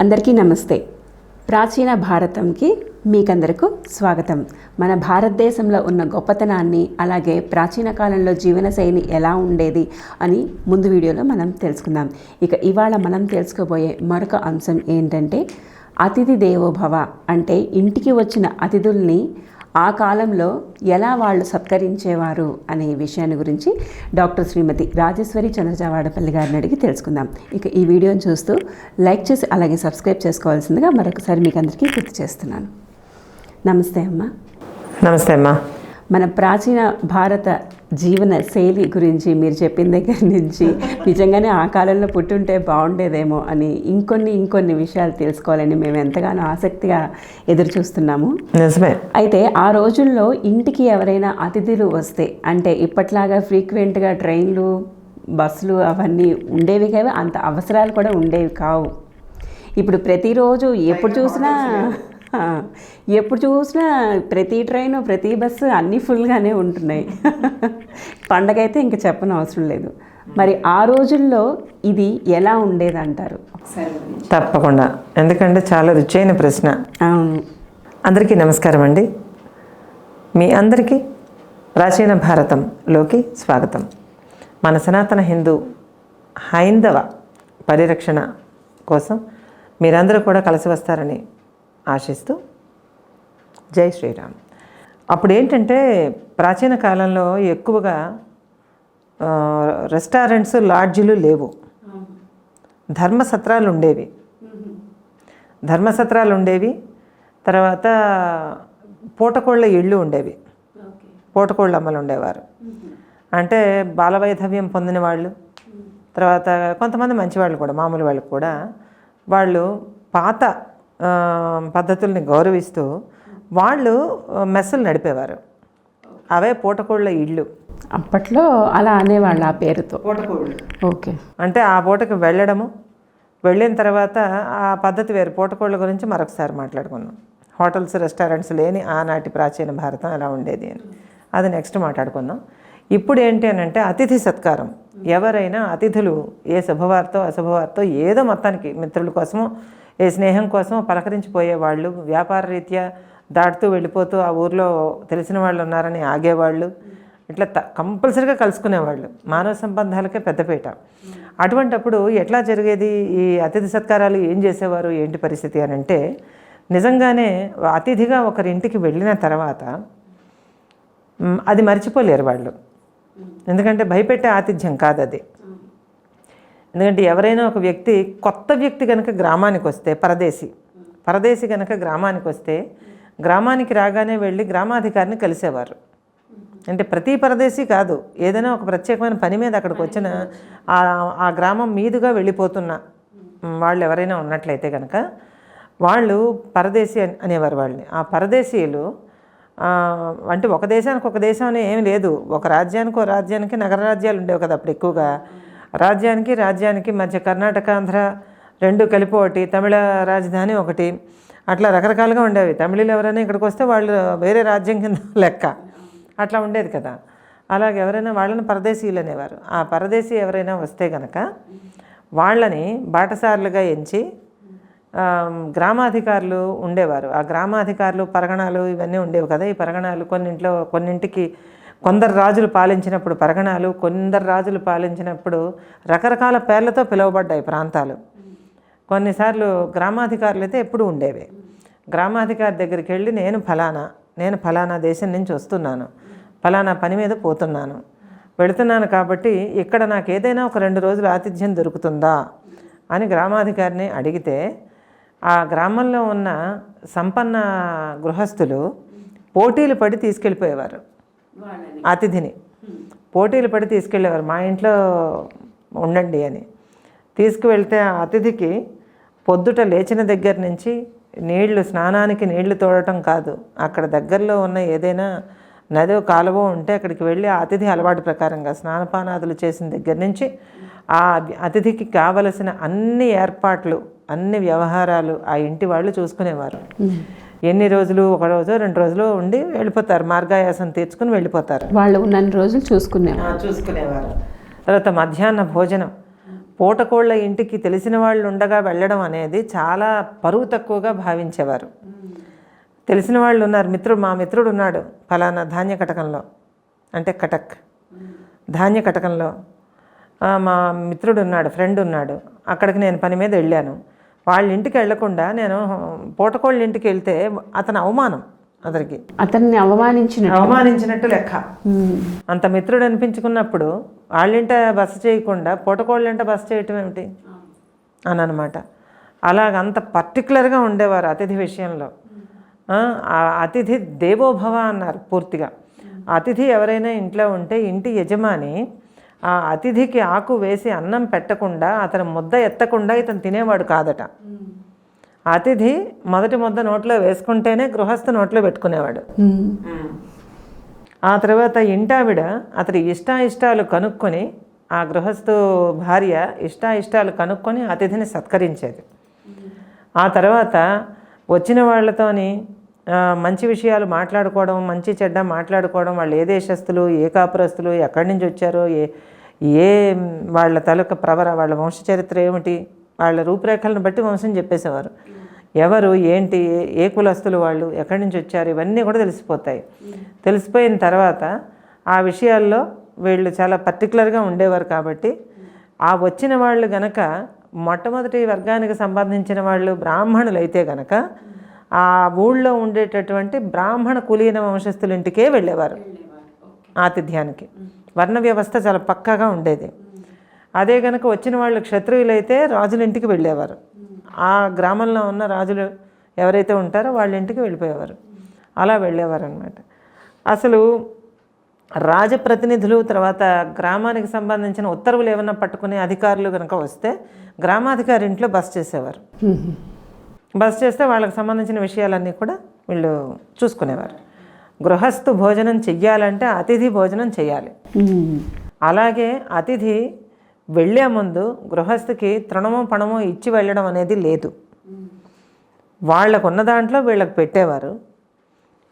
అందరికీ నమస్తే. ప్రాచీన భారతంకి మీకందరకు స్వాగతం. మన భారతదేశంలో ఉన్న గొప్పతనాన్ని అలాగే ప్రాచీన కాలంలో జీవనశైలి ఎలా ఉండేది అని ముందు వీడియోలో మనం తెలుసుకుందాం. ఇక ఇవాళ మనం తెలుసుకోబోయే మరొక అంశం ఏంటంటే అతిథి దేవోభవ. అంటే ఇంటికి వచ్చిన అతిథుల్ని ఆ కాలంలో ఎలా వాళ్ళు సత్కరించేవారు అనే విషయాన్ని గురించి డాక్టర్ శ్రీమతి రాజేశ్వరి చంద్రజావాడపల్లి గారిని అడిగి తెలుసుకుందాం. ఇక ఈ వీడియోని చూస్తూ లైక్ చేసి అలాగే సబ్స్క్రైబ్ చేసుకోవాల్సిందిగా మరొకసారి మీకు అందరికీ గుర్తు చేస్తున్నాను. నమస్తే అమ్మ. నమస్తే అమ్మా. మన ప్రాచీన భారత జీవన శైలి గురించి మీరు చెప్పిన దగ్గర నుంచి నిజంగానే ఆ కాలంలో పుట్టుంటే బాగుండేదేమో అని ఇంకొన్ని ఇంకొన్ని విషయాలు తెలుసుకోవాలని మేము ఎంతగానో ఆసక్తిగా ఎదురు చూస్తున్నాము నిజమే. అయితే ఆ రోజుల్లో ఇంటికి ఎవరైనా అతిథులు వస్తే అంటే ఇప్పట్లాగా ఫ్రీక్వెంట్గా ట్రైన్లు బస్సులు అవన్నీ ఉండేవి కావు అంత అవసరాలు కూడా ఉండేవి కావు. ఇప్పుడు ప్రతిరోజు ఎప్పుడు చూసినా ఎప్పుడు చూసినా ప్రతి ట్రైను ప్రతి బస్సు అన్నీ ఫుల్గానే ఉంటున్నాయి. పండగ అయితే ఇంకా చెప్పని అవసరం లేదు. మరి ఆ రోజుల్లో ఇది ఎలా ఉండేదంటారు? తప్పకుండా. ఎందుకంటే చాలా రుచైన ప్రశ్న. అవును. అందరికీ నమస్కారం అండి. మీ అందరికీ ప్రాచీన భారతంలోకి స్వాగతం. మన సనాతన హిందూ హైందవ పరిరక్షణ కోసం మీరందరూ కూడా కలిసి వస్తారని ఆశిస్తూ జై శ్రీరామ్. అప్పుడు ఏంటంటే ప్రాచీన కాలంలో ఎక్కువగా రెస్టారెంట్స్ లాడ్జీలు లేవు. ధర్మసత్రాలు ఉండేవి. ధర్మసత్రాలు ఉండేవి. తర్వాత పూటకోళ్ళ ఇళ్ళు ఉండేవి. పూటకోళ్ళ అమ్మలు ఉండేవారు. అంటే బాలవైధవ్యం పొందిన వాళ్ళు. తర్వాత కొంతమంది మంచి వాళ్ళు కూడా మామూలు వాళ్ళు కూడా. వాళ్ళు పాత పద్ధతుల్ని గౌరవిస్తూ వాళ్ళు మెస్సులు నడిపేవారు. అవే పూటకోళ్ళ ఇళ్ళు. అప్పట్లో అలా అనేవాళ్ళు ఆ పేరుతో. పూటకోళ్ళు. ఓకే. అంటే ఆ పూటకి వెళ్ళడము వెళ్ళిన తర్వాత ఆ పద్ధతి వేరు. పూటకోళ్ళ గురించి మరొకసారి మాట్లాడుకుందాం. హోటల్స్ రెస్టారెంట్స్ లేని ఆనాటి ప్రాచీన భారతం ఎలా ఉండేది అని. అది నెక్స్ట్ మాట్లాడుకుందాం. ఇప్పుడు ఏంటి అని అంటే అతిథి సత్కారం. ఎవరైనా అతిథులు ఏ శుభవార్తో అశుభవార్తో ఏదో మొత్తానికి మిత్రుల కోసమో ఏ స్నేహం కోసం పలకరించిపోయేవాళ్ళు వ్యాపార రీత్యా దాటుతూ వెళ్ళిపోతూ ఆ ఊర్లో తెలిసిన వాళ్ళు ఉన్నారని ఆగేవాళ్ళు ఇట్లా త కంపల్సరీగా కలుసుకునేవాళ్ళు. మానవ సంబంధాలకే పెద్దపీట అటువంటప్పుడు ఎట్లా జరిగేది? ఈ అతిథి సత్కారాలు ఏం చేసేవారు? ఏంటి పరిస్థితి అని అంటే నిజంగానే అతిథిగా ఒకరి ఇంటికి వెళ్ళిన తర్వాత అది మర్చిపోలేరు వాళ్ళు. ఎందుకంటే భయపెట్టే ఆతిథ్యం కాదు అది ఎందుకంటే ఎవరైనా ఒక వ్యక్తి కొత్త వ్యక్తి కనుక గ్రామానికి వస్తే పరదేశి పరదేశి కనుక గ్రామానికి వస్తే గ్రామానికి రాగానే వెళ్ళి గ్రామాధికారిని కలిసేవారు. అంటే ప్రతి పరదేశి కాదు ఏదైనా ఒక ప్రత్యేకమైన పని మీద అక్కడికి వచ్చిన ఆ ఆ గ్రామం మీదుగా వెళ్ళిపోతున్న వాళ్ళు ఎవరైనా ఉన్నట్లయితే కనుక వాళ్ళు పరదేశీ అని అనేవారు వాళ్ళని. ఆ పరదేశీయులు అంటే ఒక దేశానికి ఒక దేశం అని ఏమి లేదు. ఒక రాజ్యానికి ఒక రాజ్యానికి నగర రాజ్యాలు ఉండేవి కదా అప్పుడు ఎక్కువగా. రాజ్యానికి రాజ్యానికి మధ్య కర్ణాటక ఆంధ్ర రెండు కలిపి ఒకటి తమిళ రాజధాని ఒకటి. అట్లా రకరకాలుగా ఉండేవి. తమిళులు ఎవరైనా ఇక్కడికి వస్తే వాళ్ళు వేరే రాజ్యం కింద లెక్క. అట్లా ఉండేది కదా. అలాగే ఎవరైనా వాళ్ళని పరదేశీయులు అనేవారు. ఆ పరదేశీ ఎవరైనా వస్తే కనుక వాళ్ళని బాటసారులుగా ఎంచి గ్రామాధికారులు ఉండేవారు. ఆ గ్రామాధికారులు పరగణాలు ఇవన్నీ ఉండేవి కదా. ఈ పరగణాలు కొన్నింట్లో కొన్నింటికి కొందరు రాజులు పాలించినప్పుడు పరగణాలు కొందరు రాజులు పాలించినప్పుడు రకరకాల పేర్లతో పిలువబడ్డాయి ప్రాంతాలు. కొన్నిసార్లు గ్రామాధికారులు అయితే ఎప్పుడు ఉండేవి. గ్రామాధికారి దగ్గరికి వెళ్ళి నేను ఫలానా నేను ఫలానా దేశం నుంచి వస్తున్నాను. ఫలానా పని మీద పోతున్నాను. వెళుతున్నాను కాబట్టి ఇక్కడ నాకు ఏదైనా ఒక రెండు రోజులు ఆతిథ్యం దొరుకుతుందా? అని గ్రామాధికారిని అడిగితే ఆ గ్రామంలో ఉన్న సంపన్న గృహస్థులు పోటీలు పడి తీసుకెళ్ళిపోయేవారు. అతిథిని. పోటీలు పడి తీసుకెళ్ళేవారు. మా ఇంట్లో ఉండండి అని. తీసుకువెళ్తే ఆ అతిథికి పొద్దుట లేచిన దగ్గర నుంచి నీళ్ళు స్నానానికి నీళ్ళు తోడటం కాదు. అక్కడ దగ్గరలో ఉన్న ఏదైనా నదో కాలువ ఉంటే అక్కడికి వెళ్ళి ఆ అతిథి అలవాటు ప్రకారంగా స్నానపానాదులు చేసిన దగ్గర నుంచి ఆ అతిథికి కావలసిన అన్ని ఏర్పాట్లు అన్ని వ్యవహారాలు ఆ ఇంటి వాళ్ళు చూసుకునేవారు. ఎన్ని రోజులు ఒక రోజు రెండు రోజులు ఉండి వెళ్ళిపోతారు. మార్గాయాసం తీర్చుకుని వెళ్ళిపోతారు. వాళ్ళు ఉన్నన్ని రోజులు చూసుకునేవారు. చూసుకునేవారు. తర్వాత మధ్యాహ్న భోజనం. పూటకోళ్ళ ఇంటికి తెలిసిన వాళ్ళు ఉండగా వెళ్ళడం అనేది చాలా పరువు తక్కువగా భావించేవారు. తెలిసిన వాళ్ళు ఉన్నారు. మిత్రుడు మా మిత్రుడు ఉన్నాడు ఫలానా ధాన్య కటకంలో. అంటే కటక్. ధాన్య కటకంలో. మా మిత్రుడు ఉన్నాడు ఫ్రెండ్ ఉన్నాడు. అక్కడికి నేను పని మీద వెళ్ళాను. వాళ్ళ ఇంటికి వెళ్ళకుండా నేను పూటకోళ్ళ ఇంటికి వెళ్తే అతను అవమానం అతనికి. అతన్ని అవమానించిన అవమానించినట్టు లెక్క. అంత మిత్రుడు అనిపించుకున్నప్పుడు వాళ్ళింట బస చేయకుండా పూటకోళ్ళింట బస చేయటం ఏమిటి? అని అనమాట అలాగ అంత పర్టికులర్గా ఉండేవారు అతిథి విషయంలో. అతిథి దేవోభవ అన్నారు పూర్తిగా. అతిథి ఎవరైనా ఇంట్లో ఉంటే ఇంటి యజమాని ఆ అతిథికి ఆకు వేసి అన్నం పెట్టకుండా అతను ముద్ద ఎత్తకుండా ఇతను తినేవాడు కాదట. అతిథి మొదటి ముద్ద నోట్లో వేసుకుంటేనే గృహస్థ నోట్లో పెట్టుకునేవాడు. ఆ తర్వాత ఇంటావిడ అతడి ఇష్టాయిష్టాలు కనుక్కొని ఆ గృహస్థు భార్య ఇష్టాయిష్టాలు కనుక్కొని అతిథిని సత్కరించేది. ఆ తర్వాత వచ్చిన వాళ్ళతోని మంచి విషయాలు మాట్లాడుకోవడం మంచి చెడ్డ మాట్లాడుకోవడం వాళ్ళు ఏ దేశస్తులు ఏ కాపురస్తులు ఎక్కడి నుంచి వచ్చారో ఏ ఏ వాళ్ళ తాలూకా ప్రవర వాళ్ళ వంశ చరిత్ర ఏమిటి? వాళ్ళ రూపురేఖలను బట్టి వంశం చెప్పేసేవారు. ఎవరు ఏంటి ఏ- కులస్తులు వాళ్ళు ఎక్కడి నుంచి వచ్చారు? ఇవన్నీ కూడా తెలిసిపోతాయి. తెలిసిపోయిన తర్వాత ఆ విషయాల్లో వీళ్ళు చాలా పర్టికులర్గా ఉండేవారు కాబట్టి ఆ వచ్చిన వాళ్ళు గనక మొట్టమొదటి వర్గానికి సంబంధించిన వాళ్ళు బ్రాహ్మణులు అయితే గనక ఆ ఊళ్ళో ఉండేటటువంటి బ్రాహ్మణ కులీన వంశస్థుల ఇంటికే వెళ్ళేవారు ఆతిథ్యానికి. వర్ణ వ్యవస్థ చాలా పక్కాగా ఉండేది. అదే కనుక వచ్చిన వాళ్ళు క్షత్రియులైతే రాజుల ఇంటికి వెళ్ళేవారు. ఆ గ్రామంలో ఉన్న రాజులు ఎవరైతే ఉంటారో వాళ్ళ ఇంటికి వెళ్ళిపోయేవారు. అలా వెళ్ళేవారు అనమాట అసలు రాజప్రతినిధులు తర్వాత గ్రామానికి సంబంధించిన ఉత్తర్వులు ఏమన్నా పట్టుకునే అధికారులు కనుక వస్తే గ్రామాధికారి ఇంట్లో బస్ చేసేవారు. బస్ చేస్తే వాళ్ళకి సంబంధించిన విషయాలన్నీ కూడా వీళ్ళు చూసుకునేవారు. గృహస్థు భోజనం చెయ్యాలంటే అతిథి భోజనం చేయాలి అలాగే అతిథి వెళ్ళే ముందు గృహస్థుకి తృణమో పణము ఇచ్చి వెళ్ళడం అనేది లేదు. వాళ్ళకు ఉన్న దాంట్లో వీళ్ళకి పెట్టేవారు.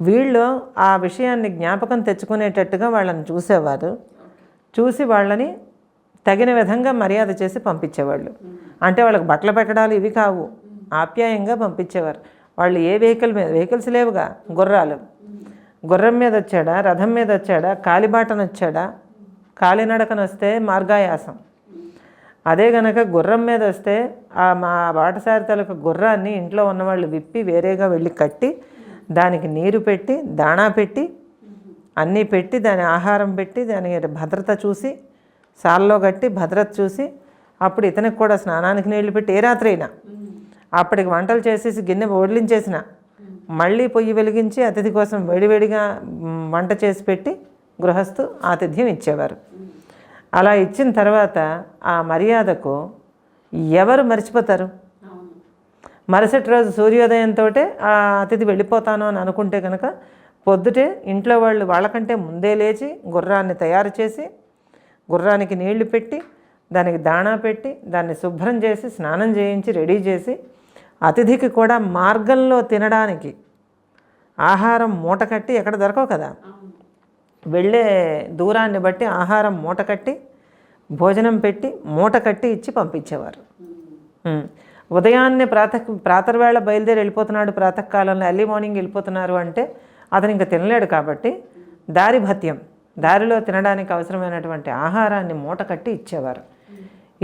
వీళ్ళు ఆ విషయాన్ని జ్ఞాపకం తెచ్చుకునేటట్టుగా వాళ్ళని చూసేవారు. చూసి వాళ్ళని తగిన విధంగా మర్యాద చేసి పంపించేవాళ్ళు. అంటే వాళ్ళకి బట్టలు పెట్టడాలు ఇవి కావు. ఆప్యాయంగా పంపించేవారు. వాళ్ళు ఏ వెహికల్ మీద వెహికల్స్ లేవుగా గుర్రాలు. గుర్రం మీద వచ్చాడా? రథం మీద వచ్చాడా? కాలిబాటన వచ్చాడా కాలినడకన వస్తే మార్గాయాసం. అదే గనక గుర్రం మీద వస్తే ఆ మా బాటసారి తాలూకు గుర్రాన్ని ఇంట్లో ఉన్నవాళ్ళు విప్పి వేరేగా వెళ్ళి కట్టి దానికి నీరు పెట్టి దాణా పెట్టి అన్నీ పెట్టి దాని ఆహారం పెట్టి దాని భద్రత చూసి సాల్లో కట్టి భద్రత చూసి అప్పుడు ఇతనికి కూడా స్నానానికి నీళ్ళు పెట్టి ఏ రాత్రి అయినా అప్పటికి వంటలు చేసేసి గిన్నె వదిలించేసిన మళ్ళీ పొయ్యి వెలిగించి అతిథి కోసం వేడివేడిగా వంట చేసి పెట్టి గృహస్థు ఆతిథ్యం ఇచ్చేవారు. అలా ఇచ్చిన తర్వాత ఆ మర్యాదకు ఎవరు మర్చిపోతారు? మరుసటి రోజు సూర్యోదయంతో ఆ అతిథి వెళ్ళిపోతాను అని అనుకుంటే కనుక పొద్దుటే ఇంట్లో వాళ్ళు వాళ్ళకంటే ముందే లేచి గుర్రాన్ని తయారు చేసి గుర్రానికి నీళ్ళు పెట్టి దానికి దాణా పెట్టి దాన్ని శుభ్రం చేసి స్నానం చేయించి రెడీ చేసి అతిథికి కూడా మార్గంలో తినడానికి ఆహారం మూట కట్టి ఎక్కడ దొరకవు కదా. వెళ్ళే దూరాన్ని బట్టి ఆహారం మూట కట్టి భోజనం పెట్టి మూట కట్టి ఇచ్చి పంపించేవారు. ఉదయాన్నే ప్రాత ప్రాతర్వేళ బయలుదేరి వెళ్ళిపోతున్నాడు ప్రాతకాలంలో ఎర్లీ మార్నింగ్ వెళ్ళిపోతున్నారు అంటే అతను ఇంకా తినలేడు కాబట్టి దారి భత్యం దారిలో తినడానికి అవసరమైనటువంటి ఆహారాన్ని మూట కట్టి ఇచ్చేవారు.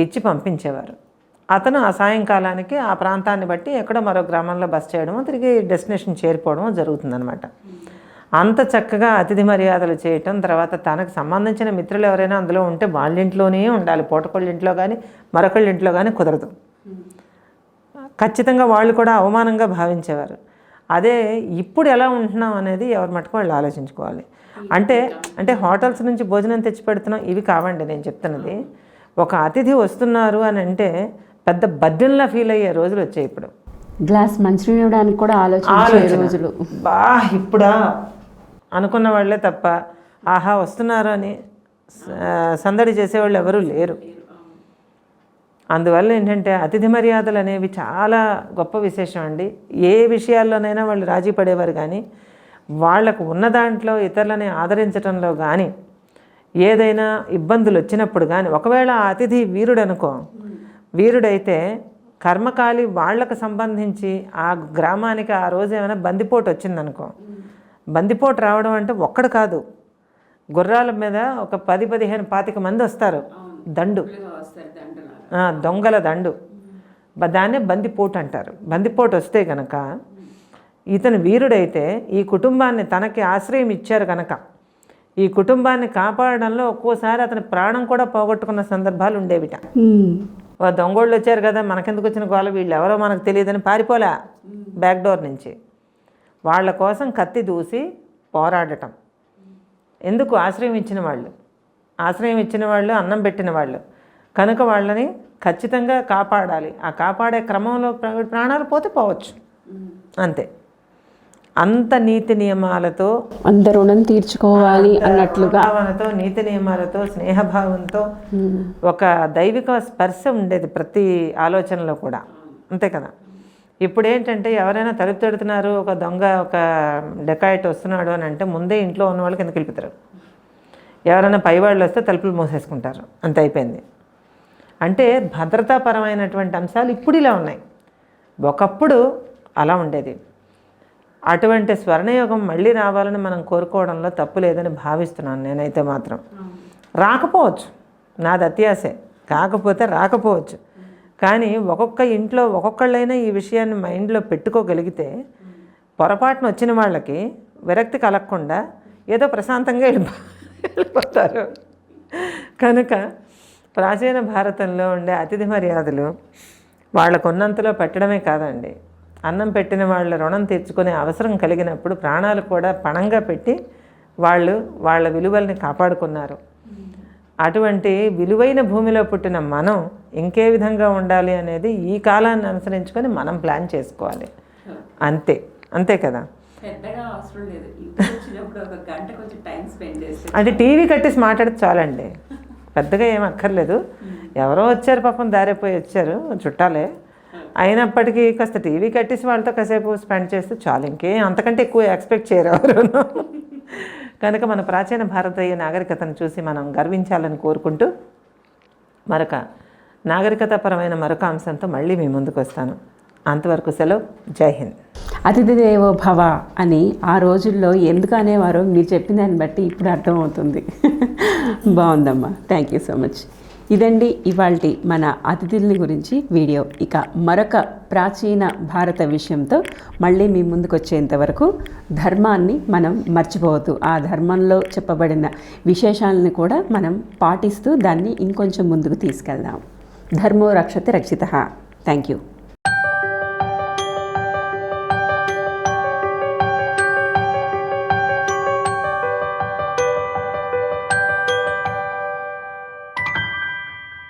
ఇచ్చి పంపించేవారు. అతను ఆ సాయంకాలానికి ఆ ప్రాంతాన్ని బట్టి ఎక్కడో మరో గ్రామంలో బస్ చేయడమో తిరిగి డెస్టినేషన్ చేరిపోవడమో జరుగుతుందనమాట అంత చక్కగా అతిథి మర్యాదలు చేయటం తర్వాత తనకు సంబంధించిన మిత్రులు ఎవరైనా అందులో ఉంటే వాళ్ళ ఇంట్లోనే ఉండాలి. పూటకొళ్ళ ఇంట్లో కానీ మరొకళ్ళ ఇంట్లో కానీ కుదరదు. ఖచ్చితంగా వాళ్ళు కూడా అవమానంగా భావించేవారు. అదే ఇప్పుడు ఎలా ఉంటున్నాం అనేది ఎవరి మటుకు వాళ్ళు ఆలోచించుకోవాలి. అంటే అంటే హోటల్స్ నుంచి భోజనం తెచ్చి పెడుతున్నాం ఇవి కావండి నేను చెప్తున్నది. ఒక అతిథి వస్తున్నారు అని అంటే పెద్ద బద్దెన్లా ఫీల్ అయ్యే రోజులు వచ్చాయి ఇప్పుడు. గ్లాస్ మంచినీళ్ళు ఇవ్వడానికి కూడా ఆలోచన. రోజులు. బా ఇప్పుడా? అనుకున్న వాళ్ళే తప్ప ఆహా వస్తున్నారు అని సందడి చేసేవాళ్ళు ఎవరూ లేరు. అందువల్ల ఏంటంటే అతిథి మర్యాదలు అనేవి చాలా గొప్ప విశేషం అండి. ఏ విషయాల్లోనైనా వాళ్ళు రాజీ పడేవారు కానీ వాళ్ళకు ఉన్న దాంట్లో ఇతరులని ఆదరించడంలో కానీ ఏదైనా ఇబ్బందులు వచ్చినప్పుడు కానీ ఒకవేళ అతిథి వీరుడు అనుకో వీరుడైతే కర్మకాలి వాళ్ళకు సంబంధించి ఆ గ్రామానికి ఆ రోజు ఏమైనా బందిపోటు వచ్చిందనుకో. బందిపోటు రావడం అంటే ఒక్కడు కాదు. గుర్రాల మీద ఒక పది పదిహేను పాతిక మంది వస్తారు. దండు. ఆ, దొంగల దండు. దాన్నే బందిపోటు అంటారు. బందిపోటు వస్తే గనక ఇతను వీరుడైతే ఈ కుటుంబాన్ని తనకి ఆశ్రయం ఇచ్చారు గనక. ఈ కుటుంబాన్ని కాపాడడంలో ఒక్కోసారి అతని ప్రాణం కూడా పోగొట్టుకున్న సందర్భాలు ఉండేవిట. దొంగోళ్ళు వచ్చారు కదా మనకెందుకు వచ్చిన గోల? వీళ్ళు ఎవరో మనకు తెలియదని పారిపోలే బ్యాక్ డోర్ నుంచి. వాళ్ళ కోసం కత్తి దూసి పోరాడటం. ఎందుకు? ఆశ్రయం ఇచ్చిన వాళ్ళు. ఆశ్రయం ఇచ్చిన వాళ్ళు అన్నం పెట్టిన వాళ్ళు. కనుక వాళ్ళని ఖచ్చితంగా కాపాడాలి. ఆ కాపాడే క్రమంలో ప్రాణాలు పోతే పోవచ్చు. అంతే. అంత నీతి నియమాలతో అందరు రుణం తీర్చుకోవాలి అన్నట్లుగా. భావనతో నీతి నియమాలతో స్నేహభావంతో ఒక దైవిక స్పర్శ ఉండేది ప్రతి ఆలోచనలో కూడా. అంతే కదా? ఇప్పుడు ఏంటంటే ఎవరైనా తలుపు తడుతున్నారు ఒక దొంగ ఒక డెకాయిట్ వస్తున్నాడు అని అంటే ముందే ఇంట్లో ఉన్న వాళ్ళు కిందకి వెళ్ళిపోతారు ఎవరైనా పైవాళ్ళు వస్తే తలుపులు మూసేసుకుంటారు. అంత అయిపోయింది. అంటే భద్రతాపరమైనటువంటి అంశాలు ఇప్పుడు ఇలా ఉన్నాయి. ఒకప్పుడు అలా ఉండేది. అటువంటి స్వర్ణయోగం మళ్ళీ రావాలని మనం కోరుకోవడంలో తప్పు లేదని భావిస్తున్నాను నేనైతే మాత్రం. రాకపోవచ్చు. నాది అత్యాసే కాకపోతే రాకపోవచ్చు. కానీ ఒక్కొక్క ఇంట్లో ఒక్కొక్కళ్ళైనా ఈ విషయాన్ని మైండ్లో పెట్టుకోగలిగితే పొరపాటున వచ్చిన వాళ్ళకి విరక్తి కలగకుండా ఏదో ప్రశాంతంగా వెళ్ళిపో వెళ్ళిపోతారు. కనుక ప్రాచీన భారతంలో ఉండే అతిథి మర్యాదలు వాళ్ళకు ఉన్నంతలో పెట్టడమే కాదండి. అన్నం పెట్టిన వాళ్ళ రుణం తీర్చుకునే అవసరం కలిగినప్పుడు ప్రాణాలు కూడా పణంగా పెట్టి వాళ్ళు వాళ్ళ విలువల్ని కాపాడుకున్నారు. అటువంటి విలువైన భూమిలో పుట్టిన మనం ఇంకే విధంగా ఉండాలి అనేది ఈ కాలాన్ని అనుసరించుకొని మనం ప్లాన్ చేసుకోవాలి. అంతే అంతే కదా? అంటే టీవీ కట్టేసి మాట్లాడితే చాలండి. పెద్దగా ఏం అక్కర్లేదు. ఎవరో వచ్చారు పాపం దారిపోయి వచ్చారు చుట్టాలే. అయినప్పటికీ కాస్త టీవీ కట్టేసి వాళ్ళతో కాసేపు స్పెండ్ చేస్తే చాలు ఇంకే అంతకంటే ఎక్కువ ఎక్స్పెక్ట్ చేయరు ఎవరు. కనుక మన ప్రాచీన భారతీయ నాగరికతను చూసి మనం గర్వించాలని కోరుకుంటూ మరొక నాగరికతపరమైన మరొక అంశంతో మళ్ళీ మీ ముందుకు వస్తాను. అంతవరకు సెలవు. జై హింద్. అతిథి దేవో భవ అని ఆ రోజుల్లో ఎందుకు అనేవారో మీరు చెప్పిన దాన్ని బట్టి ఇప్పుడు అర్థమవుతుంది. బాగుందమ్మా. థ్యాంక్ యూ సో మచ్ ఇదండి ఇవాళ మన అతిథుల్ని గురించి వీడియో. ఇక మరొక ప్రాచీన భారత విషయంతో మళ్ళీ మీ ముందుకు వచ్చేంత వరకు ధర్మాన్ని మనం మర్చిపోవద్దు. ఆ ధర్మంలో చెప్పబడిన విశేషాలను కూడా మనం పాటిస్తూ దాన్ని ఇంకొంచెం ముందుకు తీసుకెళ్దాం. ధర్మో రక్షతే రక్షిత. Thank you